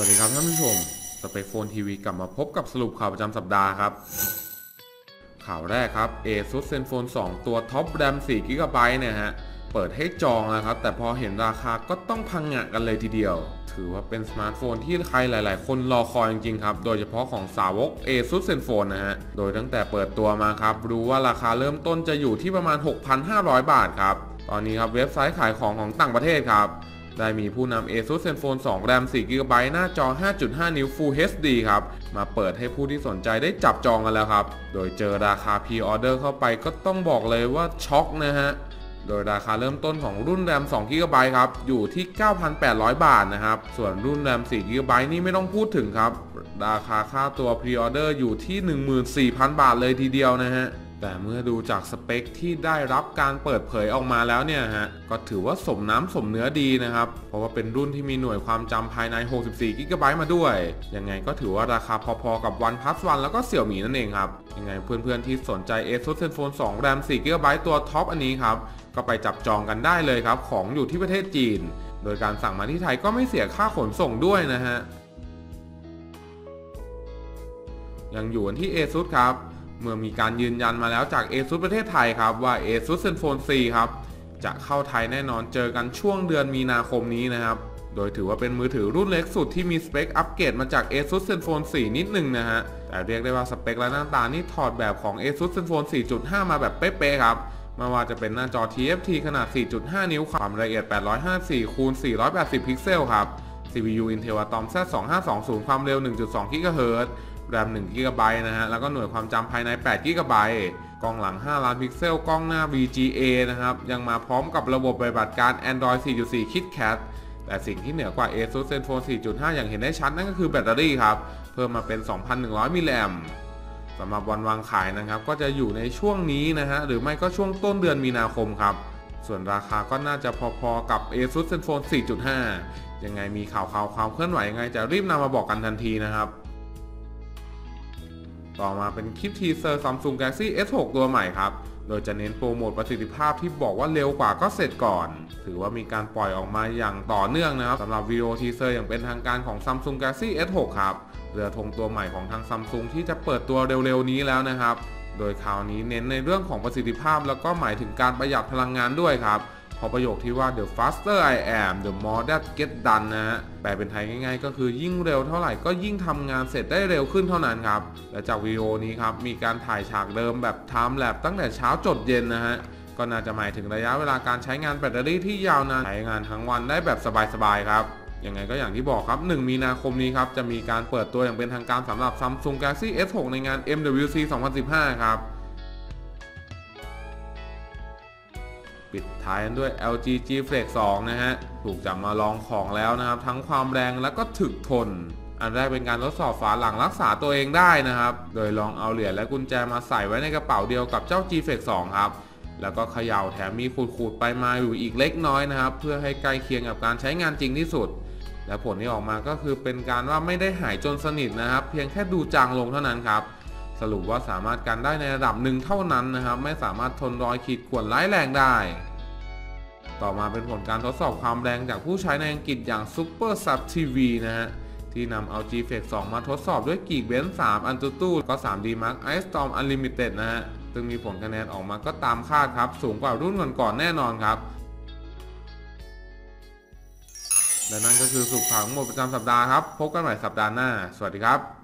วัสดีครับท่านผู้ชม สเปกโฟนทีวีกลับมาพบกับสรุปข่าวประจำสัปดาห์ครับ ข่าวแรกครับ ASUS ZenFone 2 ตัวท็อปแรม4 g b เนี่ยฮะ เปิดให้จองแล้วครับ แต่พอเห็นราคาก็ต้องพังงะกันเลยทีเดียว ถือว่าเป็นสมาร์ทโฟนที่ใครหลาย ๆ คนรอคอยจริง ๆ ครับ โดยเฉพาะของสาวก ASUS ZenFone นะฮะ โดยตั้งแต่เปิดตัวมาครับ รู้ว่าราคาเริ่มต้นจะอยู่ที่ประมาณ 6,500 บาทครับ ตอนนี้ครับเว็บไซต์ขายของของต่างประเทศครับ ได้มีผู้นำ ASUS ZenFone 2 RAM 4 GB หน้าจอ 5.5 นิ้ว Full HD ครับ มาเปิดให้ผู้ที่สนใจได้จับจองกันแล้วครับ โดยเจอราคา Pre-order เข้าไปก็ต้องบอกเลยว่าช็อกนะฮะ โดยราคาเริ่มต้นของรุ่น RAM 2 GB ครับ อยู่ที่ 9,800 บาทนะครับ ส่วนรุ่น RAM 4 GB นี่ไม่ต้องพูดถึงครับ ราคาค่าตัว Pre-order อยู่ที่ 14,000 บาทเลยทีเดียวนะฮะ แต่เมื่อดูจากสเปคที่ได้รับการเปิดเผยออกมาแล้วเนี่ยฮะ ก็ถือว่าสมน้ำสมเนื้อดีนะครับ เพราะว่าเป็นรุ่นที่มีหน่วยความจำภายใน 64 g b มาด้วย ยังไงก็ถือว่าราคาพอๆกับ OnePlus One แล้วก็เสี่ยวหมีนั่นเองครับ ยังไงเพื่อนๆที่สนใจ ASUS ZenFone 2 RAM 4 g b ตัวท็อปอันนี้ครับ ก็ไปจับจองกันได้เลยครับ ของอยู่ที่ประเทศจีน โดยการสั่งมาที่ไทยก็ไม่เสียค่าขนส่งด้วยนะฮะ ยังอยู่ที่ ASUS ครับ เมื่อมีการยืนยันมาแล้วจาก ASUS ประเทศไทยครับว่า ASUS ZenFone 4 ครับ จะเข้าไทยแน่นอนเจอกันช่วงเดือนมีนาคมนี้นะครับ โดยถือว่าเป็นมือถือรุ่นเล็กสุดที่มีสเปคอัปเกรดมาจาก ASUS ZenFone 4 นิดหนึ่งนะฮะ แต่เรียกได้ว่าสเปคและหน้าตานี่ถอดแบบของ ASUS ZenFone 4.5 มาแบบเป๊ะๆครับไม่ว่าจะเป็นหน้าจอ TFT ขนาด 4.5 นิ้วความละเอียด 854คูณ480 พิกเซลครับ CPU Intel Atom Z2520 ความเร็ว 1.2 GHz แรม1 g b นะฮะ แล้วก็หน่วยความจำภายใน8 g b กล้องหลัง 5 ล้านพิกเซล กล้องหน้า VGA นะครับ ยังมาพร้อมกับระบบปฏิบัติการ Android 4.4 KitKat แต่สิ่งที่เหนือกว่า ASUS ZenFone 4.5 อย่างเห็นได้ชัดนั่นก็คือแบตเตอรี่ครับ เพิ่มมาเป็น 2,100 มิลลิแอมสำหรับวันวางขายนะครับ ก็จะอยู่ในช่วงนี้นะฮะ หรือไม่ก็ช่วงต้นเดือนมีนาคมครับ ส่วนราคาก็น่าจะพอๆกับ ASUS ZenFone 4.5 ยังไงมีข่าวๆความเคลื่อนไหวยังไงจะรีบนำมาบอกกันทันทีนะครับ ต่อมาเป็นคลิปทีเซอร์ Samsung Galaxy S6 ตัวใหม่ครับ โดยจะเน้นโปรโมทประสิทธิภาพที่บอกว่าเร็วกว่าก็เสร็จก่อน ถือว่ามีการปล่อยออกมาอย่างต่อเนื่องนะครับสำหรับวิดีโอทีเซอร์อย่างเป็นทางการของ Samsung Galaxy S6 ครับ เรือธงตัวใหม่ของทาง Samsung ที่จะเปิดตัวเร็วๆนี้แล้วนะครับ โดยข่าวนี้เน้นในเรื่องของประสิทธิภาพ แล้วก็หมายถึงการประหยัดพลังงานด้วยครับ พอประโยคที่ว่า the faster I am the more that get done นะฮะ แปลเป็นไทยง่ายๆ ก็คือยิ่งเร็วเท่าไหร่ก็ยิ่งทำงานเสร็จได้เร็วขึ้นเท่านั้นครับ และจากวิดีโอนี้ครับ มีการถ่ายฉากเดิมแบบ time lapse ตั้งแต่เช้าจดเย็นนะฮะ ก็น่าจะหมายถึงระยะเวลาการใช้งานแบตเตอรี่ที่ยาวนาน ใช้งานทั้งวันได้แบบสบายๆ ครับยังไงก็อย่างที่บอกครับ 1 มีนาคมนี้ครับ จะมีการเปิดตัวอย่างเป็นทางการสำหรับ Samsung Galaxy S6 ในงาน MWC 2015 ครับ ปิดท้ายกันด้วย LG G Flex 2 นะฮะ ถูกจับมาลองของแล้วนะครับ ทั้งความแรงและก็ถึกทน อันแรกเป็นการทดสอบฝาหลังรักษาตัวเองได้นะครับ โดยลองเอาเหรียญและกุญแจมาใส่ไว้ในกระเป๋าเดียวกับเจ้า G Flex 2 ครับ แล้วก็เขย่าแถมมีขูดๆไปมาอยู่อีกเล็กน้อยนะครับ เพื่อให้ใกล้เคียงกับการใช้งานจริงที่สุด และผลที่ออกมาก็คือเป็นการว่าไม่ได้หายจนสนิทนะครับ เพียงแค่ดูจางลงเท่านั้นครับ สรุปว่าสามารถกันได้ในระดับหนึ่งเท่านั้นนะครับ ไม่สามารถทนรอยขีดข่วนร้ายแรงได้ ต่อมาเป็นผลการทดสอบความแรงจากผู้ใช้ในอังกฤษอย่าง Super Sub TV นะฮะที่นำเอา G Flex 2 มาทดสอบด้วยกีกเบนซ์3 AnTuTu ก็ 3D Mark Ice Storm Unlimited นะฮะ ซึ่งมีผลคะแนนออกมาก็ตามคาดครับ สูงกว่ารุ่นก่อนๆแน่นอนครับและนั่นก็คือสุขข่าวทั้งหมดประจำสัปดาห์ครับ พบกันใหม่สัปดาห์หน้า สวัสดีครับ